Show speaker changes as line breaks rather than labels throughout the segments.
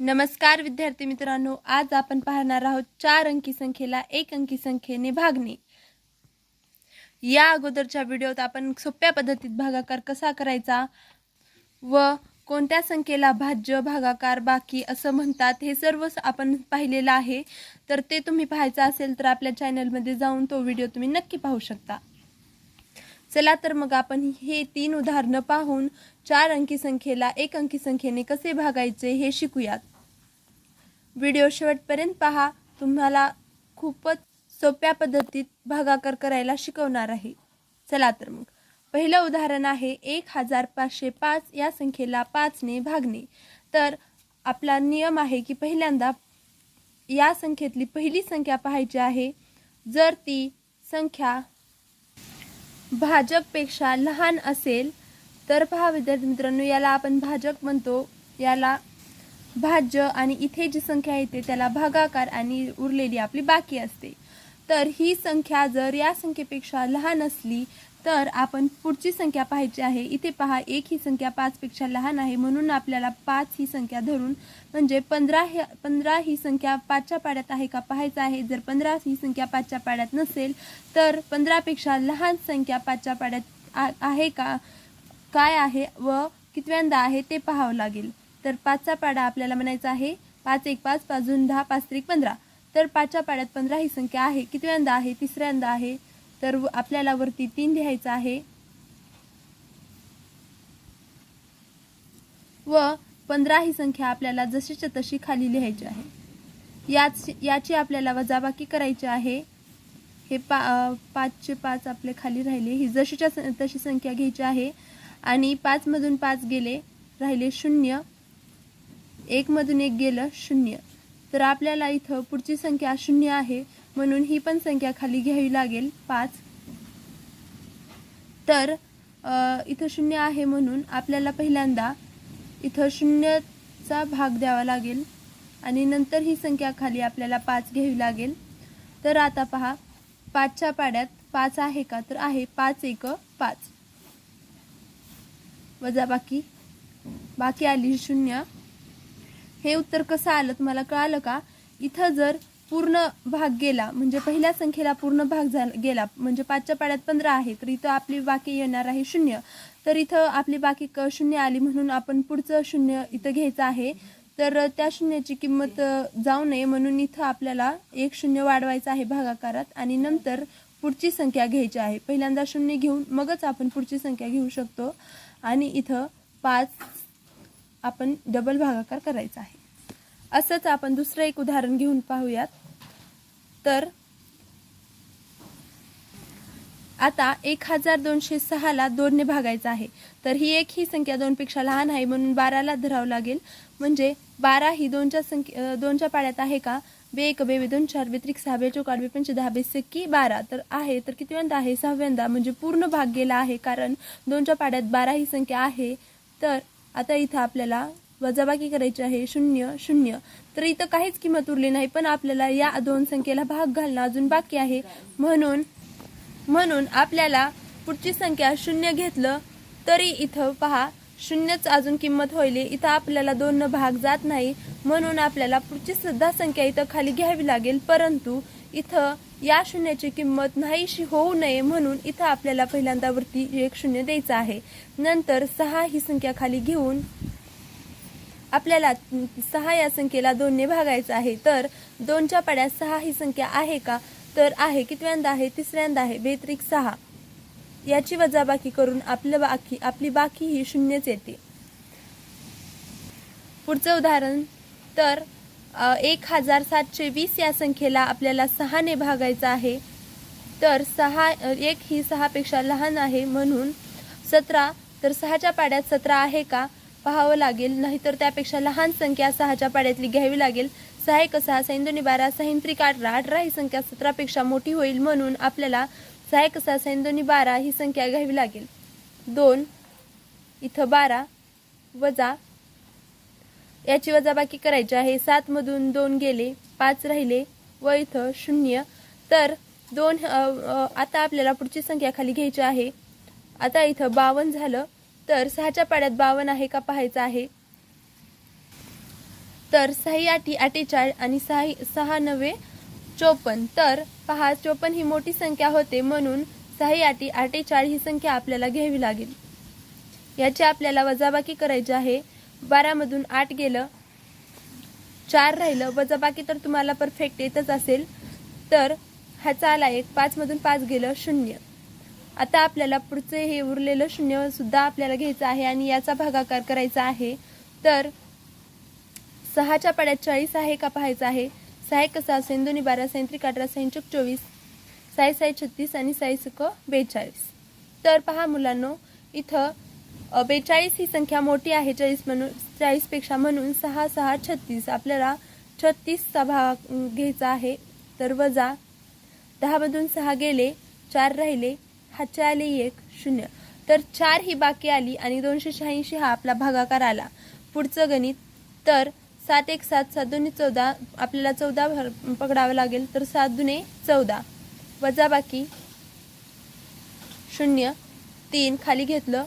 नमस्कार विद्यार्थी मित्रांनो आज आपण पाहणार आहोत चार अंकी संख्येला एक अंकी संख्येने भागणे. या अगोदरच्या व्हिडिओत आपण सोप्या पद्धतीत भागाकार कसा करायचा व कोणत्या संख्येला भाज्य भागाकार बाकी असं म्हणतात हे सर्व आपण पाहिलेलं आहे. तर ते तुम्ही पाहायचं असेल तर आपल्या चॅनलमध्ये जाऊन तो व्हिडिओ तुम्ही नक्की पाहू शकता. चला तर मग आपण हे तीन उदाहरणं पाहून चार अंकी संख्येला एक अंकी संख्येने कसे भागायचे हे शिकूयात. व्हिडिओ शेवटपर्यंत पहा. तुम्हाला खूपच सोप्या पद्धतीत भागाकार करायला शिकवणार आहे. चला तर मग. पहिलं उदाहरण आहे एक हजार पाचशे पाच या संख्येला पाचने भागणे. तर आपला नियम आहे की पहिल्यांदा या संख्येतली पहिली संख्या पाहायची आहे. जर ती संख्या भाजकपेक्षा लहान असेल तर पहा विद्यार्थी मित्रांनो याला आपण भाजक म्हणतो. याला भाज्य आणि इथे जी संख्या येते त्याला भागाकार आणि उरलेली आपली बाकी असते. तर ही संख्या जर या संख्येपेक्षा लहान असली तर आपण पुढची संख्या पाहायची आहे. इथे पहा एक ही संख्या पाचपेक्षा लहान आहे. म्हणून आपल्याला पाच ही संख्या धरून म्हणजे पंधरा हे पंधरा ही संख्या पाचच्या पाड्यात आहे का पाहायचं आहे. जर पंधरा ही संख्या पाचच्या पाड्यात नसेल तर पंधरापेक्षा लहान संख्या पाचच्या पाड्यात आ- आहे का काय आहे व कितव्यांदा आहे ते पाहावं लागेल. तर पाचचा पाडा आपल्याला म्हणायचा आहे पाच एक पाच पाच दोन दहा पाच त्रिक पंधरा. तर पाचच्या पाड्यात पंधरा ही संख्या आहे. कितव्यांदा आहे? तिसऱ्यांदा आहे. तर व- आपल्याला वरती तीन लिहायचं आहे. व पंधरा ही संख्या आपल्याला जशीच्या तशी खाली लिहायची आहे. याच याची आपल्याला वजाबाकी करायची आहे. हे पा पाचचे पाच आपले खाली राहिले. ही जशीच्या तशी संख्या घ्यायची आहे. आणि पाचमधून पाच गेले राहिले शून्य. एकमधून एक गेलं शून्य. तर आपल्याला इथं पुढची संख्या शून्य आहे. म्हणून ही पण संख्या खाली घ्यावी लागेल पाच. तर इथं शून्य आहे म्हणून आपल्याला पहिल्यांदा इथं शून्यचा भाग द्यावा लागेल आणि नंतर ही संख्या खाली आपल्याला पाच घ्यावी लागेल. तर आता पहा पाचच्या पाड्यात पाच आहे का? तर आहे पाच एक पाच. वजा बाकी. बाकी आली शून्य. हे उत्तर कसं आलं? तुम्हाला कळालं का? इथं जर पूर्ण भाग गेला म्हणजे पहिल्या संख्येला पूर्ण भाग झाला गेला म्हणजे पाचच्या पाड्यात पंधरा आहे तर इथं आपली बाकी येणार आहे शून्य. तर इथं आपली बाकी क शून्य आली म्हणून आपण पुढचं शून्य इथं घ्यायचं आहे. तर त्या शून्याची किंमत जाऊ नये म्हणून इथं आपल्याला एक शून्य वाढवायचं आहे भागाकारात आणि नंतर पुढची संख्या घ्यायची आहे. पहिल्यांदा शून्य घेऊन मगच आपण पुढची संख्या घेऊ शकतो आणि इथं पाच आपण डबल भागाकार करायचा आहे. असंच आपण दुसरं एक उदाहरण घेऊन पाहूयात. तर आता एक हजार दोनशे सहाला दोनने भागायचं आहे. तर ही एक ही संख्या दोनपेक्षा लहान आहे म्हणून बाराला धरावं लागेल. म्हणजे बारा ही दोनच्या संख्या दोनच्या पाड्यात आहे का? बे एक बे बे दोन चार बे त्रिक सहा बे चौक बे पंच दहा बे सिक्की बारा. तर आहे तर कितव्यांदा आहे? सहाव्यांदा. म्हणजे पूर्ण भाग गेला आहे कारण दोनच्या पाड्यात बारा ही संख्या आहे. तर आता इथं आपल्याला वजाबाकी करायची आहे शून्य शून्य. तर इथं काहीच किंमत उरली नाही पण आपल्याला या दोन संख्येला भाग घालणं अजून बाकी आहे. म्हणून म्हणून आपल्याला पुढची संख्या शून्य घेतलं तरी इथं पहा शून्यच अजून किंमत होईल. इथं आपल्याला दोन भाग जात नाही म्हणून आपल्याला पुढची सुद्धा संख्या इथं खाली घ्यावी लागेल. परंतु इथं या शून्याची किंमत नाहीशी होऊ नये म्हणून इथं आपल्याला पहिल्यांदा वरती एक शून्य द्यायचं आहे. नंतर सहा ही संख्या खाली घेऊन आपल्याला सहा या संख्येला दोनने भागायचं आहे. तर दोनच्या पाड्यात सहा ही संख्या आहे का? तर आहे. कितव्यांदा आहे? तिसऱ्यांदा आहे. बेत्रिक सहा. याची वजाबाकी करून आपलं बाकी आपली बाकी ही शून्यच येते. पुढचं उदाहरण. तर एक हजार सातशे वीस या संख्येला आपल्याला सहाने भागायचं आहे. तर सहा एक ही सहापेक्षा लहान आहे म्हणून सतरा. तर सहाच्या पाड्यात सतरा आहे का? पाहावं लागेल. नाहीतर त्यापेक्षा लहान संख्या सहाच्या पाड्यातली घ्यावी लागेल. सहा एक सहा सैंदोनी बारा सैंत्रिक अठरा अठरा ही संख्या सतरापेक्षा मोठी होईल म्हणून आपल्याला सहा एक सहा सैंदोनी बारा ही संख्या घ्यावी लागेल. दोन इथं बारा वजा याची वजाबाकी करायची आहे. सातमधून दोन गेले पाच राहिले व इथं शून्य. तर दोन आता आपल्याला पुढची संख्या खाली घ्यायची आहे. आता इथं बावन्न झालं. तर सहाच्या पाड्यात बावन्न आहे का पाहायचं आहे? तर सही आठी अठ्ठेचाळीस आणि सहा सहा नव्हे चोपन्न. तर पहा चोपन्न ही मोठी संख्या होते म्हणून सही आठी अठ्ठेचाळीस ही संख्या आपल्याला घ्यावी लागेल. याची आपल्याला वजाबाकी करायची आहे. बारामधून आठ गेलं चार राहिलं वजाबाकी तर तुम्हाला परफेक्ट येतच असेल. तर ह्याचा आला एक पाचमधून पाच गेलं शून्य. आता आपल्याला पुढचे हे उरलेलं शून्य सुद्धा आपल्याला घ्यायचं आहे आणि याचा भागाकार करायचा आहे. तर सहाच्या पाड्यात चाळीस आहे का पाहायचं आहे? सहा कसा सेंदोनी बारा सेंत्रिक अठरा सेंचुक चोवीस. साई साई छत्तीस आणि साई सुक बेचाळीस. तर पहा मुलांनो इथं बेचाळीस ही संख्या मोठी आहे चाळीस म्हणून चाळीसपेक्षा म्हणून सहा सहा छत्तीस. आपल्याला छत्तीसचा भाग घ्यायचा आहे. तर वजा दहामधून सहा गेले चार राहिले. हातचे आले एक शून्य. तर चार ही बाकी आली आणि दोनशे शहाऐंशी हा आपला भागाकार आला. पुढचं गणित. तर सात एक सात सात दोन्ही चौदा. आपल्याला चौदा भर पकडावं लागेल तर सात दुने चौदा. वजा बाकी शून्य. तीन खाली घेतलं.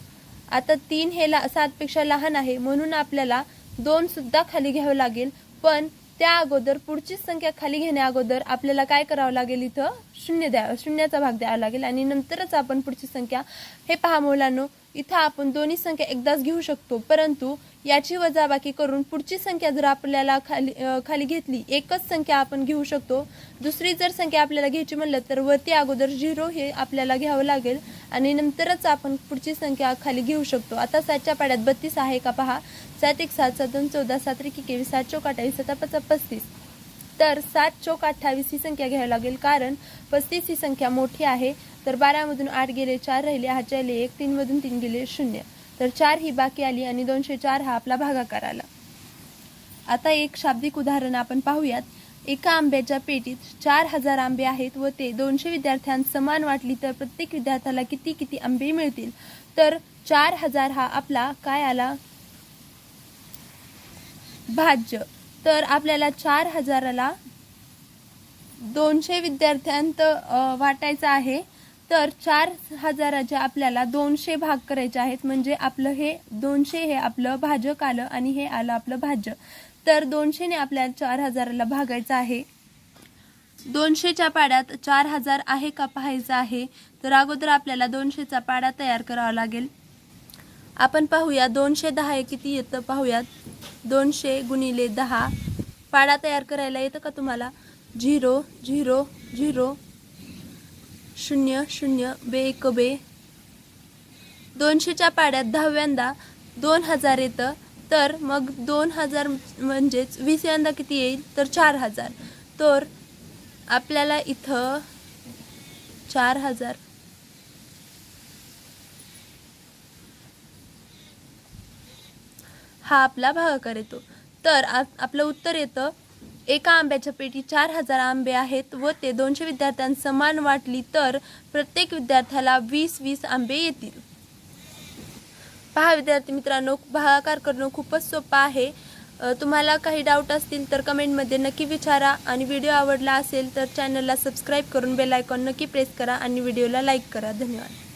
आता तीन हे ला सातपेक्षा लहान आहे म्हणून आपल्याला दोन सुद्धा खाली घ्यावं लागेल. पण त्या अगोदर पुढचीच संख्या खाली घेण्या अगोदर आपल्याला काय करावं लागेल इथं? शून्य द्या शून्याचा भाग द्यावा लागेल आणि नंतरच आपण पुढची संख्या. हे पहा मुलांनो इथं आपण दोन्ही संख्या एकदाच घेऊ शकतो. परंतु याची वजाबाकी करून पुढची संख्या जर आपल्याला खाली खाली घेतली एकच संख्या आपण घेऊ शकतो. दुसरी जर संख्या आपल्याला घ्यायची म्हणलं तर वरती अगोदर झिरो हे आपल्याला घ्यावं लागेल आणि नंतरच आपण पुढची संख्या खाली घेऊ शकतो. आता सातच्या पाड्यात बत्तीस आहे का पहा. सात एक सात सात दोन चौदा सात एक एकवीस सात चौक अठ्ठावीस सात पस्तीस. तर सात चौक अठ्ठावीस ही संख्या घ्यावी लागेल कारण पस्तीस ही संख्या मोठी आहे. तर बारामधून आठ गेले चार राहिले हातचे आले एक तीनमधून तीन गेले शून्य. तर चार ही बाकी आली आणि दोनशे चार हा आपला भागाकार आला. आता एक शाब्दिक उदाहरण आपण पाहूयात. एका आंब्याच्या पेटीत चार हजार आंबे आहेत व ते दोनशे विद्यार्थ्यांत समान वाटली तर प्रत्येक विद्यार्थ्याला किती किती आंबे मिळतील? तर चार हजार हा आपला काय आला? भाज्य. तर आपल्याला चार हजाराला दोनशे विद्यार्थ्यांत वाटायचं आहे. तर चार हजाराचे आपल्याला दोनशे भाग करायचे आहेत. म्हणजे आपलं हे दोनशे हे आपलं भाजक आलं आणि हे आलं आपलं भाज्य. तर दोनशेने आपल्याला चार हजाराला भागायचं आहे. दोनशेच्या पाड्यात चार हजार आहे का पाहायचं आहे? तर अगोदर आपल्याला दोनशेचा पाडा तयार करावा लागेल. आपण पाहूया दोनशे दहा हे किती येतं पाहूयात. दोनशे गुणिले दहा. पाडा तयार करायला येतं का तुम्हाला? झिरो झिरो झिरो शून्य शून्य बे एक बे. दोनशेच्या पाड्यात दहाव्यांदा दोन हजार येतं तर मग दोन हजार म्हणजेच वीस यंदा किती येईल? तर चार हजार. तर आपल्याला इथं चार हजार. हा आपला भागाकार येतो. तर आप- आपलं उत्तर येतं एका आंब्याच्या पेटी चार हजार आंबे आहेत व ते दोनशे विद्यार्थ्यांसमान वाटली तर प्रत्येक विद्यार्थ्याला वीस वीस आंबे येतील. पहा विद्यार्थी मित्रांनो भागाकार करणं खूपच सोपं आहे. तुम्हाला काही डाऊट असतील तर कमेंटमध्ये नक्की विचारा. आणि व्हिडिओ आवडला असेल तर चॅनलला सबस्क्राईब करून बेल आयकॉन नक्की प्रेस करा आणि व्हिडिओला लाईक करा. धन्यवाद.